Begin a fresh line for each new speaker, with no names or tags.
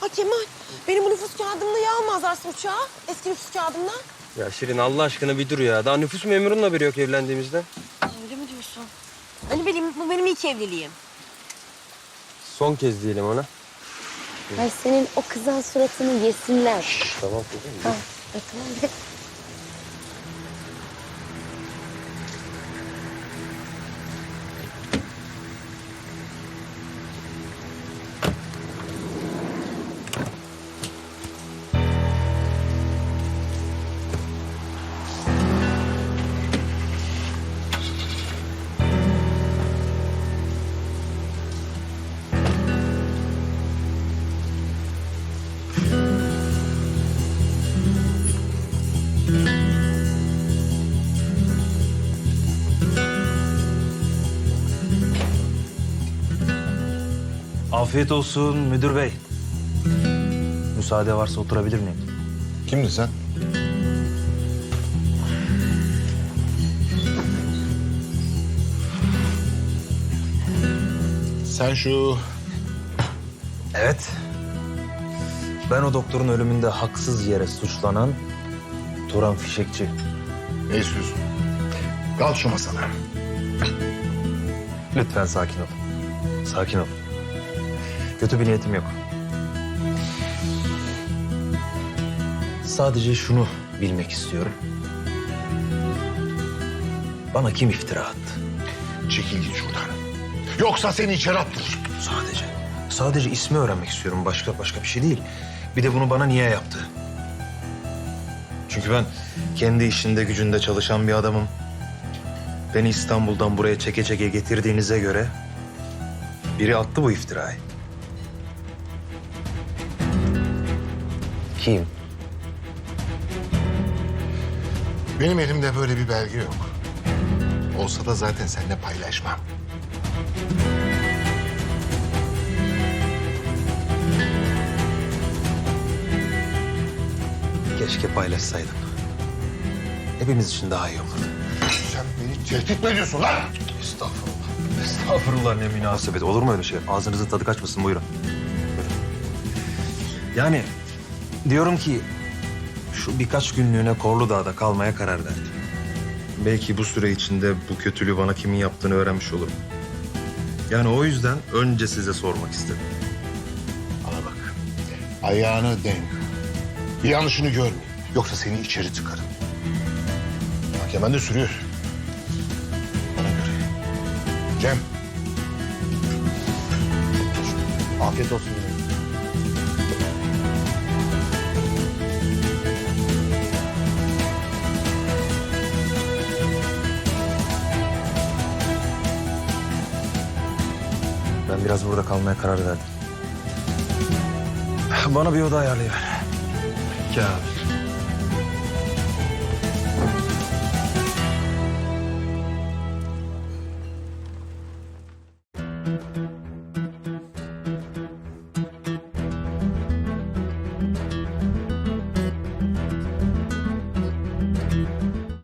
Ha Kemal, benim bu nüfus kağıdımla yağ almazlarsa uçağa. Eski nüfus kağıdımla.
Ya Şirin Allah aşkına bir dur ya. Daha nüfus memurunun haberi yok evlendiğimizden.
Öyle mi diyorsun? Hani benim, bu benim ilk evliliğim.
Son kez diyelim ona.
Ay senin o kızan suratını yesinler.
Tamam kızım.
Ha, tamam
Afiyet olsun müdür bey. Müsaade varsa oturabilir miyim?
Kimdi sen? Sen şu
Evet. Ben o doktorun ölümünde haksız yere suçlanan Turan Fişekçi.
ne istiyorsun? Kalk şu masana.
Lütfen sakin ol. Sakin ol. Kötü bir niyetim yok. Sadece şunu bilmek istiyorum. Bana kim iftira attı?
Çekil git şuradan. Yoksa seni içeri attırırım.
Sadece. Sadece ismi öğrenmek istiyorum. Başka başka bir şey değil. Bir de bunu bana niye yaptı? Çünkü ben kendi işinde gücünde çalışan bir adamım. Beni İstanbul'dan buraya çeke çeke getirdiğinize göre biri attı bu iftirayı. Kim?
Benim elimde böyle bir belge yok. Olsa da zaten seninle paylaşmam.
Keşke paylaşsaydım. Hepimiz için daha iyi olurdu.
Sen beni tehdit mi ediyorsun lan?
Estağfurullah. Estağfurullah ne münasebet. Olur mu öyle şey? Ağzınızın tadı kaçmasın buyurun. Buyurun. Yani diyorum ki şu birkaç günlüğüne Korlu Dağ'da kalmaya karar verdim. Belki bu süre içinde bu kötülüğü bana kimin yaptığını öğrenmiş olurum. Yani o yüzden önce size sormak istedim.
Bana bak. Ayağını denk. Bir yanlışını görme. Yoksa seni içeri tıkarım. Mahkemen de sürüyor. Bana göre. Cem.
Afiyet olsun.
Ben biraz burada kalmaya karar verdim. Bana bir oda ayarlayıver.
Kâr.